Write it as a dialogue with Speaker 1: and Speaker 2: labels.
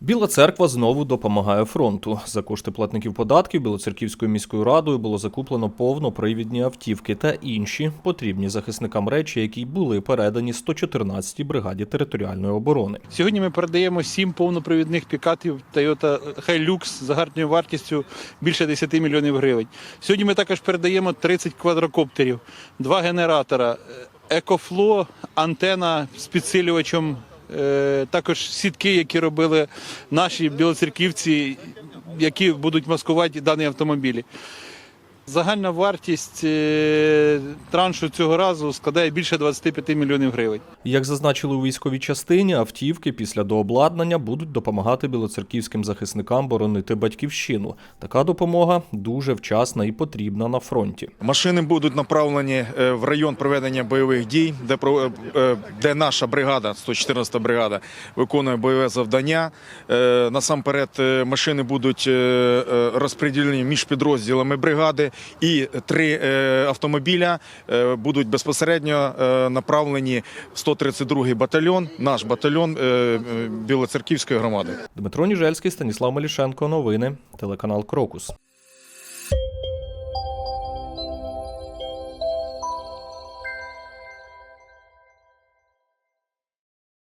Speaker 1: Біла церква знову допомагає фронту. За кошти платників податків Білоцерківською міською радою було закуплено повнопривідні автівки та інші потрібні захисникам речі, які були передані 114-й бригаді територіальної оборони.
Speaker 2: Сьогодні ми передаємо сім повнопривідних пікапів Toyota Hilux з загальною вартістю більше 10 мільйонів гривень. Сьогодні ми також передаємо 30 квадрокоптерів, два генератора, екофло, антена з підсилювачем, також сітки, які робили наші білоцерківці, які будуть маскувати дані автомобілі. Загальна вартість е, траншу цього разу складає більше 25 мільйонів гривень.
Speaker 1: Як зазначили у військовій частині, автівки після дообладнання будуть допомагати білоцерківським захисникам боронити батьківщину. Така допомога дуже вчасна і потрібна на фронті.
Speaker 3: Машини будуть направлені е, в район проведення бойових дій, де про- е, де наша бригада, 114 бригада, виконує бойове завдання. Насамперед, машини будуть розподілені між підрозділами бригади, і три е, автомобіля е, будуть безпосередньо е, направлені в 132-й батальйон, наш батальйон Білоцерківської громади.
Speaker 1: Дмитро Ніжельський, Станіслав Малішенко. Новини. Телеканал Крокус.